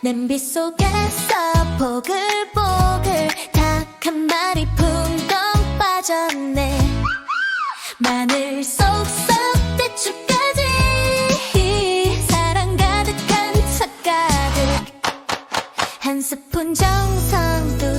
냄비 속에서 보글보글 닭 한 마리 붕덩 빠졌네. 마늘 쏙쏙 대추까지 사랑 가득한 차 가득. 한 스푼 정성 두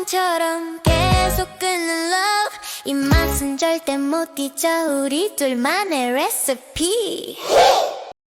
가슴처럼 계속 끓는 love. 이 맛은 절대 못 잊어. 우리 둘만의 레시피